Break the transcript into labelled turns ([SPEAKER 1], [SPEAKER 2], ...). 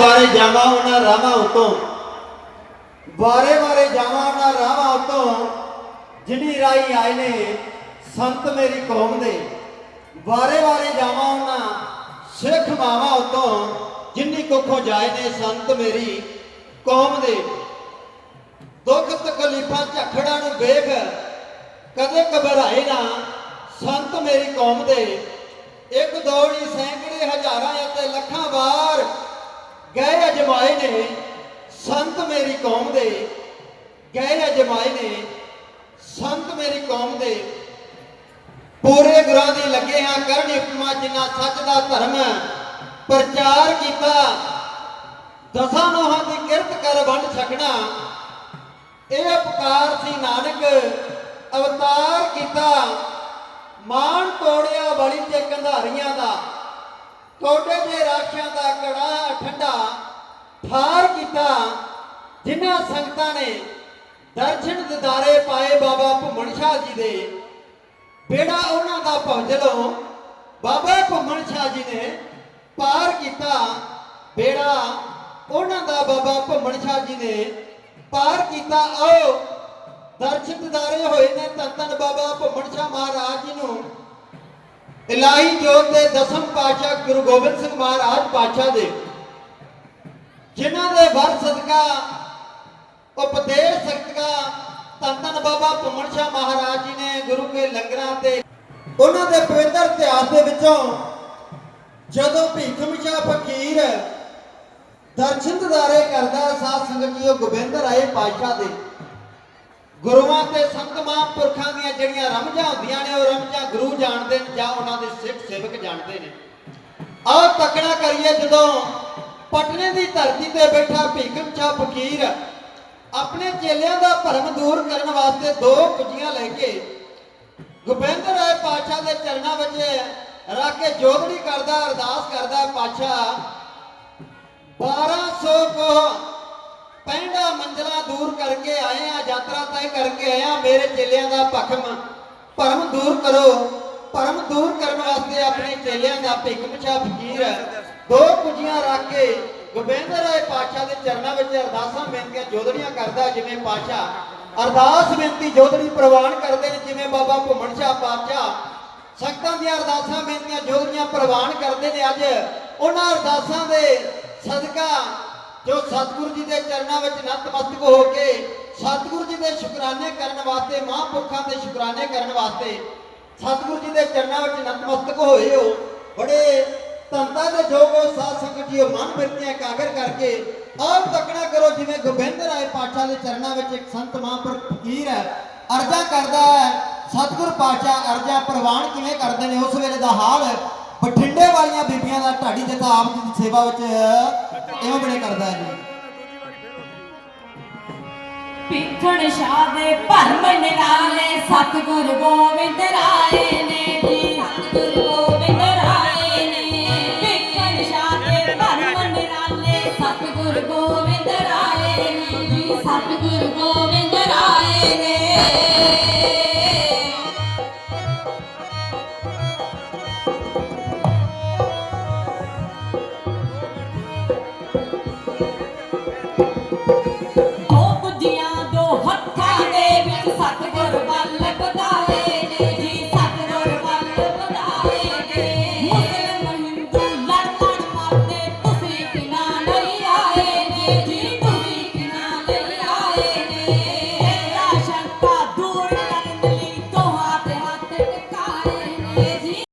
[SPEAKER 1] ਬਾਰੇ ਜਾਵਾਂ ਉਹਨਾਂ ਰਾਵਾਂ ਉਤੋਂ। ਬਾਰੇ ਬਾਰੇ ਜਾਵਾਂ ਉਹਨਾਂ ਰਾਵਾਂ ਉਤੋਂ। ਜਿਨੀ ਰਾਈ ਆਏ ਨੇ, ਸੰਤ ਮੇਰੀ ਕੌਮ ਦੇ। ਬਾਰੇ ਬਾਰੇ ਜਾਵਾਂ ਉਹਨਾਂ ਸਿੱਖ ਮਾਵਾਂ ਉਤੋਂ। ਜਿਨੀ ਕੁੱਖੋਂ ਜਾਏ ਨੇ ਸੰਤ ਮੇਰੀ ਕੌਮ ਦੇ। ਦੁੱਖ ਤਕਲੀਫਾਂ ਝਖੜਾਂ ਨੂੰ ਵੇਖ ਕਦੇ ਘਬਰਾਏ ਨਾ। ਸੰਤ ਮੇਰੀ ਕੌਮ ਦੇ। ਇੱਕ ਦੌੜੀ ਸੈਂਕੜੇ ਹਜ਼ਾਰਾਂ ਅਤੇ ਲੱਖਾਂ ਵਾਰ ਗਏ ਅਜਮਾਏ ਨੇ, ਸੰਤ ਮੇਰੀ ਕੌਮ ਦੇ, ਗਏ ਅਜਮਾਏ ਨੇ, ਸੰਤ ਮੇਰੀ ਕੌਮ ਦੇ। ਪੂਰੇ ਗੁਰਾਂ ਦੀ ਲੱਗੇ ਹਾਂ, ਕਰਨ ਹੁਕਮਾਂ ਜਿਨ੍ਹਾਂ ਸੱਚ ਦਾ ਧਰਮ ਪ੍ਰਚਾਰ ਕੀਤਾ। ਦਸਾਂ ਨੋਹਾਂ ਦੀ ਕਿਰਤ ਕਰ ਵੰਡ ਛਕਣਾ। ਇਹ ਉਪਕਾਰ ਸੀ ਨਾਨਕ, ਅਵਤਾਰ ਕੀਤਾ। ਮਾਣ ਤੋੜਿਆ ਬਲੀ ਤੇ ਕੰਧਾਰੀਆਂ ਦਾ। ਕੋਡੇ ਦੇ ਰਾਖਿਆਂ ਦਾ ਕੜਾ ਠੰਡਾ ਠਾਰ ਕੀਤਾ, ਜਿਨ੍ਹਾਂ ਸੰਗਤਾਂ ਨੇ ਦਰਸ਼ਨ ਦਿਦਾਰੇ ਪਾਏ ਬਾਬਾ ਭੁੰਮਣ ਸ਼ਾਹ ਜੀ ਦੇ, ਬੇੜਾ ਉਹਨਾਂ ਦਾ ਭਵਜਲੋਂ ਬਾਬਾ ਭੁੰਮਣ ਸ਼ਾਹ ਜੀ ਨੇ ਪਾਰ ਕੀਤਾ, ਬੇੜਾ ਉਹਨਾਂ ਦਾ ਬਾਬਾ ਭੁੰਮਣ ਸ਼ਾਹ ਜੀ ਨੇ ਪਾਰ ਕੀਤਾ। ਆਓ, ਦਰਸ਼ਨ ਦਿਦਾਰੇ ਹੋਏ ਨੇ ਧੰਨ ਧੰਨ ਬਾਬਾ ਭੁੰਮਣ ਸ਼ਾਹ ਮਹਾਰਾਜ ਜੀ ਨੂੰ। ਇਲਾਹੀ ਜੋਤ ਦੇ ਦਸਮ ਪਾਤਸ਼ਾਹ ਗੁਰੂ ਗੋਬਿੰਦ ਸਿੰਘ ਮਹਾਰਾਜ ਪਾਤਸ਼ਾਹ ਦੇ, ਜਿਨ੍ਹਾਂ ਦੇ ਵਰ ਸਦਕਾ ਉਪਦੇਸ਼ ਸਦਕਾ ਧੰਨ ਧੰਨ ਬਾਬਾ ਭੁੰਮਣ ਸ਼ਾਹ ਮਹਾਰਾਜ ਜੀ ਨੇ ਗੁਰੂ ਕੇ ਲੰਗਰਾਂ ਤੇ ਉਹਨਾਂ ਦੇ ਪਵਿੱਤਰ ਇਤਿਹਾਸ ਦੇ ਵਿੱਚੋਂ ਜਦੋਂ ਭੀਖਮ ਸ਼ਾਹ ਫਕੀਰ ਦਰਸ਼ਨ ਦਿਦਾਰੇ ਕਰਦਾ, ਸਾਧ ਸੰਗਤ ਜੀ ਉਹ ਗੋਬਿੰਦ ਰਾਏ ਪਾਤਸ਼ਾਹ ਦੇ ਗੁਰੂਆਂ ਤੇ ਸੰਤ ਮਹਾਂਪੁਰਖਾਂ ਦੀਆਂ ਜਿਹੜੀਆਂ ਰਮਜਾਂ ਹੁੰਦੀਆਂ ਨੇ, ਉਹ ਰਮਜਾਂ ਗੁਰੂ ਜਾਣਦੇ ਨੇ ਜਾਂ ਉਹਨਾਂ ਦੇ ਸਿੱਖ ਸੇਵਕ ਜਾਣਦੇ ਨੇ। ਆਓ ਤੱਕਣਾ ਕਰੀਏ ਜਦੋਂ ਪਟਨੇ ਦੀ ਧਰਤੀ ਤੇ ਬੈਠਾ ਭੀਖਮ ਸ਼ਾਹ ਫਕੀਰ ਆਪਣੇ ਚੇਲਿਆਂ ਦਾ ਭਰਮ ਦੂਰ ਕਰਨ ਵਾਸਤੇ ਦੋ ਕੁੱਜੀਆਂ ਲੈ ਕੇ ਗੋਬਿੰਦ ਰਾਏ ਪਾਤਸ਼ਾਹ ਦੇ ਚਰਨਾਂ ਵਿੱਚ ਰੱਖ ਕੇ ਜੋਦੜੀ ਕਰਦਾ, ਅਰਦਾਸ ਕਰਦਾ, ਪਾਤਸ਼ਾਹ 1200 ਕੋ ਪੈਂਡਾ ਮੰਜ਼ਲਾ ਦੂਰ ਕਰਕੇ ਆਏ ਆ, ਯਾਤਰਾ ਤੈਅ ਕਰਕੇ ਆਏ ਆ, ਮੇਰੇ ਚੇਲਿਆਂ ਦਾ ਭਖਮ। ਭਰਮ ਦੂਰ ਕਰੋ। ਭਰਮ ਦੂਰ ਕਰਨ ਵਾਸਤੇ ਆਪਣੇ ਚੇਲਿਆਂ ਦਾ ਭਿੱਖ ਫਕੀਰ ਦੋ ਕੁਜੀਆਂ ਰੱਖ ਕੇ ਗੋਬਿੰਦ ਰਾਏ ਪਾਤਸ਼ਾਹ ਦੇ ਚਰਨਾਂ ਵਿੱਚ ਅਰਦਾਸਾਂ ਬੇਨਤੀਆਂ ਜੋਦੜੀਆਂ ਕਰਦਾ, ਜਿਵੇਂ ਪਾਤਸ਼ਾਹ। ਅਰਦਾਸ ਬੇਨਤੀ ਜੋਦੜੀ ਪ੍ਰਵਾਨ ਕਰਦੇ ਨੇ, ਜਿਵੇਂ ਬਾਬਾ ਭੁੰਮਣ ਸ਼ਾਹ ਪਾਤਸ਼ਾਹ। ਸੰਗਤਾਂ ਦੀਆਂ ਅਰਦਾਸਾਂ ਬੇਨਤੀਆਂ ਜੋਦੜੀਆਂ ਪ੍ਰਵਾਨ ਕਰਦੇ ਨੇ ਅੱਜ। ਉਹਨਾਂ ਅਰਦਾਸਾਂ ਦੇ ਸਦਕਾ ਜੋ ਸਤਿਗੁਰੂ ਜੀ ਦੇ ਚਰਨਾਂ ਵਿੱਚ ਨਤਮਸਤਕ ਹੋ ਕੇ ਸਤਿਗੁਰੂ ਜੀ ਦੇ ਸ਼ੁਕਰਾਨੇ ਕਰਨ ਵਾਸਤੇ, ਮਹਾਂਪੁਰਖਾਂ ਦੇ ਸ਼ੁਕਰਾਨੇ ਕਰਨ ਵਾਸਤੇ ਸਤਿਗੁਰੂ ਜੀ ਦੇ ਚਰਨਾਂ ਵਿੱਚ ਨਤਮਸਤਕ ਹੋਏ ਹੋ, ਬੜੇ ਤੰਤਾ ਦੇ ਜੋਗੋ ਸਾਧ ਸੰਗਤ ਜੀਓ ਮਨ ਬਿਰਤੀਆਂ ਕਾਗਰ ਕਰਕੇ ਆਪ ਤੱਕਣਾ ਕਰੋ, ਜਿਵੇਂ ਗੋਬਿੰਦ ਰਾਏ ਪਾਤਸ਼ਾਹ ਦੇ ਚਰਨਾਂ ਵਿੱਚ ਇੱਕ ਸੰਤ ਮਹਾਂਪੁਰਖ ਫਕੀਰ ਹੈ, ਅਰਜ਼ਾ ਕਰਦਾ ਹੈ, ਸਤਿਗੁਰ ਪਾਤਸ਼ਾਹ ਅਰਜ਼ਾ ਪ੍ਰਵਾਨ ਕਿਵੇਂ ਕਰਦੇ ਨੇ, ਉਸ ਵੇਲੇ ਦਾ ਹਾਲ ਬਠਿੰਡੇ ਵਾਲੀਆਂ ਬੀਬੀਆਂ ਦਾ ਢਾਡੀ ਜਥਾ ਆਪ ਜੀ ਦੀ ਸੇਵਾ ਵਿੱਚ ਇਵੇਂ ਬੜੇ ਕਰਦਾ ਹੈ ਜੀ।
[SPEAKER 2] ਪਿੱਠਣ ਸ਼ਾਹ ਦੇ ਭਰਮ ਨਿਰਾਲੇ ਸਤਿਗੁਰ ਗੋਬਿੰਦ ਰਾਏ।